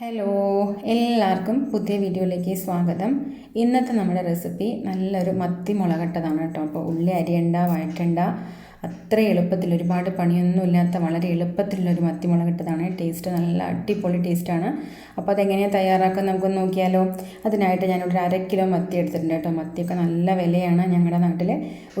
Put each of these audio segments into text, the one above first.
Hello എല്ലാവർക്കും പുതിയ വീഡിയോയിലേക്ക് സ്വാഗതം. ഇന്നത്തെ നമ്മുടെ റെസിപ്പി നല്ലൊരു മത്തി മുളകട്ടതാണ് കേട്ടോ. അപ്പോൾ ഉള്ളി അരിയണ്ട വഴറ്റണ്ട. അത്ര എളുപ്പത്തിൽ ഒരുപാട് പണിയൊന്നുമില്ലാത്ത വളരെ എളുപ്പത്തിലുള്ളൊരു മത്തിമുളക് ഇട്ടതാണ്. ടേസ്റ്റ് നല്ല അടിപൊളി ടേസ്റ്റാണ്. അപ്പോൾ അതെങ്ങനെയാണ് തയ്യാറാക്കാൻ നമുക്കൊന്ന് നോക്കിയാലോ? അതിനായിട്ട് ഞാനിവിടെ അര കിലോ മത്തി എടുത്തിട്ടുണ്ട് കേട്ടോ. മത്തിയൊക്കെ നല്ല വിലയാണ് ഞങ്ങളുടെ നാട്ടിൽ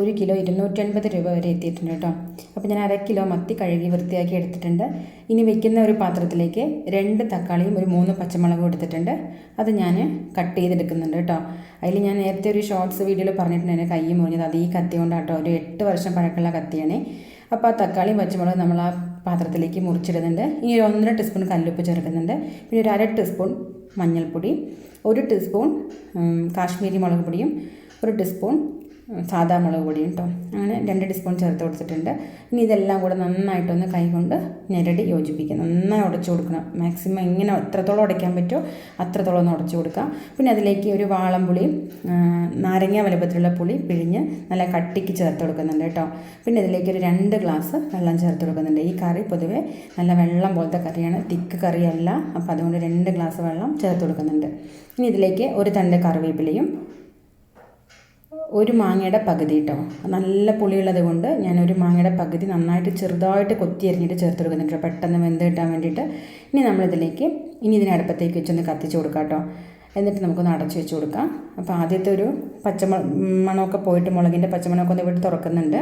ഒരു കിലോ ഇരുന്നൂറ്റൻപത് രൂപ വരെ എത്തിയിട്ടുണ്ട് കേട്ടോ. അപ്പോൾ ഞാൻ അര കിലോ മത്തി കഴുകി വൃത്തിയാക്കി എടുത്തിട്ടുണ്ട്. ഇനി വെക്കുന്ന ഒരു പാത്രത്തിലേക്ക് രണ്ട് തക്കാളിയും ഒരു മൂന്ന് പച്ചമുളകും എടുത്തിട്ടുണ്ട്. അത് ഞാൻ കട്ട് ചെയ്തെടുക്കുന്നുണ്ട് കേട്ടോ. അതിൽ ഞാൻ നേരത്തെ ഒരു ഷോർട്സ് വീഡിയോയിൽ പറഞ്ഞിട്ടുണ്ട് എന്റെ കൈ മുറിഞ്ഞത്. അത് ഈ കത്തി കൊണ്ടാട്ടോ. ഒരു എട്ട് വർഷം പഴക്കമുള്ള കത്തിയാണ് അപ്പോൾ ആ തക്കാളിയും പച്ചമുളകും നമ്മൾ ആ പാത്രത്തിലേക്ക് മുറിച്ചിടുന്നുണ്ട്. ഇനി ഒരു ഒന്നര ടീസ്പൂൺ കല്ലുപ്പ് ചേർക്കുന്നുണ്ട്. പിന്നെ ഒരു അര ടീസ്പൂൺ മഞ്ഞൾപ്പൊടി ഒരു ടീസ്പൂൺ കാശ്മീരി മുളക് പൊടിയും ഒരു ടീസ്പൂൺ സാദാ മുളക് പൊടിയും കേട്ടോ. അങ്ങനെ രണ്ട് ടീസ്പൂൺ ചേർത്ത് കൊടുത്തിട്ടുണ്ട്. ഇനി ഇതെല്ലാം കൂടെ നന്നായിട്ടൊന്ന് കൈകൊണ്ട് ഞെരടി യോജിപ്പിക്കുക. നന്നായി ഉടച്ചു കൊടുക്കണം. മാക്സിമം ഇങ്ങനെ എത്രത്തോളം ഉടയ്ക്കാൻ പറ്റുമോ അത്രത്തോളം ഒന്ന് ഉടച്ചു കൊടുക്കുക. പിന്നെ അതിലേക്ക് ഒരു വാളംപുളിയും നാരങ്ങ വലുപ്പത്തിലുള്ള പുളി പിഴിഞ്ഞ് നല്ല കട്ടിക്ക് ചേർത്ത് കൊടുക്കുന്നുണ്ട് കേട്ടോ. പിന്നെ ഇതിലേക്ക് ഒരു രണ്ട് ഗ്ലാസ് വെള്ളം ചേർത്ത് കൊടുക്കുന്നുണ്ട്. ഈ കറി പൊതുവെ നല്ല വെള്ളം പോലത്തെ കറിയാണ്. തിക്ക് കറിയല്ല. അപ്പോൾ അതുകൊണ്ട് രണ്ട് ഗ്ലാസ് വെള്ളം ചേർത്ത് കൊടുക്കുന്നുണ്ട്. ഇനി ഇതിലേക്ക് ഒരു തണ്ട് കറിവേപ്പിലയും ഒരു മാങ്ങയുടെ പകുതി കേട്ടോ നല്ല പുളിയുള്ളത് കൊണ്ട് ഞാൻ ഒരു മാങ്ങയുടെ പകുതി നന്നായിട്ട് ചെറുതായിട്ട് കൊത്തി അരിഞ്ഞിട്ട് ചേർത്ത് കൊടുക്കുന്നുണ്ട് പെട്ടെന്ന് വെന്ത് കിട്ടാൻ വേണ്ടിയിട്ട്. ഇനി നമ്മളിതിലേക്ക് ഇനി ഇതിനെ അടുപ്പത്തേക്ക് വെച്ചൊന്ന് കത്തിച്ച് കൊടുക്കാം കേട്ടോ എന്നിട്ട് നമുക്കൊന്ന് അടച്ചു വെച്ച് കൊടുക്കാം. അപ്പോൾ ആദ്യത്തെ ഒരു പച്ചമ മണമൊക്കെ പോയിട്ട് മുളകിന്റെ പച്ചമണമൊക്കെ ഒന്ന് വിട്ട് തുറക്കുന്നുണ്ട്.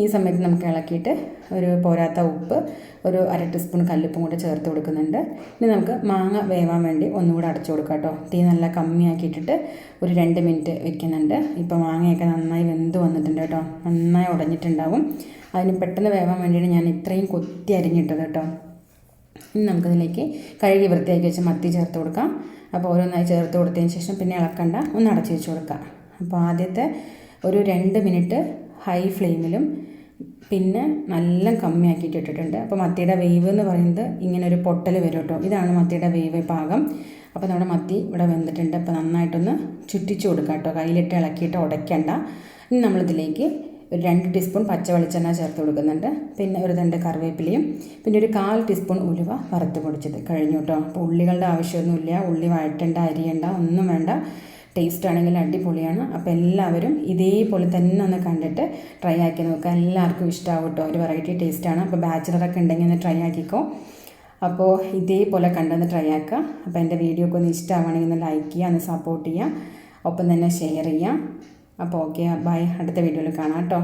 ഈ സമയത്ത് നമുക്ക് ഇളക്കിയിട്ട് ഒരു പോരാത്ത ഉപ്പ് ഒരു അര ടീസ്പൂൺ കല്ലുപ്പും കൂടെ ചേർത്ത് കൊടുക്കുന്നുണ്ട്. ഇനി നമുക്ക് മാങ്ങ വേവാൻ വേണ്ടി ഒന്നുകൂടെ അടച്ചു കൊടുക്കാം കേട്ടോ. തീ നല്ല കമ്മിയാക്കിയിട്ടിട്ട് ഒരു രണ്ട് മിനിറ്റ് വെക്കുന്നുണ്ട്. ഇപ്പോൾ മാങ്ങയൊക്കെ നന്നായി വെന്ത് വന്നിട്ടുണ്ട് കേട്ടോ. നന്നായി ഉടഞ്ഞിട്ടുണ്ടാവും. അതിന് പെട്ടെന്ന് വേവാൻ വേണ്ടിയിട്ട് ഞാൻ ഇത്രയും കൊത്തി അരിഞ്ഞിട്ടത് കേട്ടോ. ഇനി നമുക്കതിലേക്ക് കഴുകി വൃത്തിയാക്കി വെച്ച് മത്തി ചേർത്ത് കൊടുക്കാം. അപ്പോൾ ഓരോന്നായി ചേർത്ത് കൊടുത്തതിന് ശേഷം പിന്നെ ഇളക്കണ്ട. ഒന്ന് അടച്ചു വെച്ച് കൊടുക്കാം. അപ്പോൾ ആദ്യത്തെ ഒരു രണ്ട് മിനിറ്റ് ഹൈ ഫ്ലെയിമിലും പിന്നെ നല്ല കമ്മിയാക്കിയിട്ട് ഇട്ടിട്ടുണ്ട്. അപ്പോൾ മത്തിയുടെ വേവ് എന്ന് പറയുന്നത് ഇങ്ങനെ ഒരു പൊട്ടൽ വരും കേട്ടോ. ഇതാണ് മത്തിയുടെ വേവ് പാകം. അപ്പോൾ നമ്മുടെ മത്തി ഇവിടെ വെന്തിട്ടുണ്ട്. അപ്പോൾ നന്നായിട്ടൊന്ന് ചുറ്റിച്ചു കൊടുക്കാം കേട്ടോ. കയ്യിലിട്ട് ഇളക്കിയിട്ട് ഉടയ്ക്കണ്ട. ഇനി നമ്മളിതിലേക്ക് ഒരു രണ്ട് ടീസ്പൂൺ പച്ച വെളിച്ചെണ്ണ ചേർത്ത് കൊടുക്കുന്നുണ്ട്. പിന്നെ ഒരു രണ്ട് കറിവേപ്പിലയും പിന്നെ ഒരു കാൽ ടീസ്പൂൺ ഉലുവ വറുത്ത് പൊടിച്ചത് കഴിഞ്ഞു കേട്ടോ. അപ്പോൾ ഉള്ളികളുടെ ആവശ്യമൊന്നുമില്ല. ഉള്ളി വഴറ്റണ്ട അരിയണ്ട ഒന്നും വേണ്ട. ടേസ്റ്റ് ആണെങ്കിൽ അടിപൊളിയാണ്. അപ്പോൾ എല്ലാവരും ഇതേപോലെ തന്നെ ഒന്ന് കണ്ടിട്ട് ട്രൈ ആക്കി നോക്കുക എല്ലാവർക്കും ഇഷ്ടമാവും ഒരു വെറൈറ്റി ടേസ്റ്റാണ് അപ്പോൾ ബാച്ചിലറൊക്കെ ഉണ്ടെങ്കിൽ ഒന്ന് ട്രൈ ആക്കിക്കോ. അപ്പോൾ ഇതേപോലെ കണ്ടൊന്ന് ട്രൈ ആക്കുക അപ്പോൾ എന്റെ വീഡിയോ ഒക്കെ ഒന്ന് ഇഷ്ടമാവുകയാണെങ്കിൽ ഒന്ന് ലൈക്ക് ചെയ്യുക ഒന്ന് സപ്പോർട്ട് ചെയ്യുക. ഒപ്പം തന്നെ ഷെയർ ചെയ്യുക. അപ്പോൾ ഓക്കെ ബൈ അടുത്ത വീഡിയോയിൽ കാണാം കേട്ടോ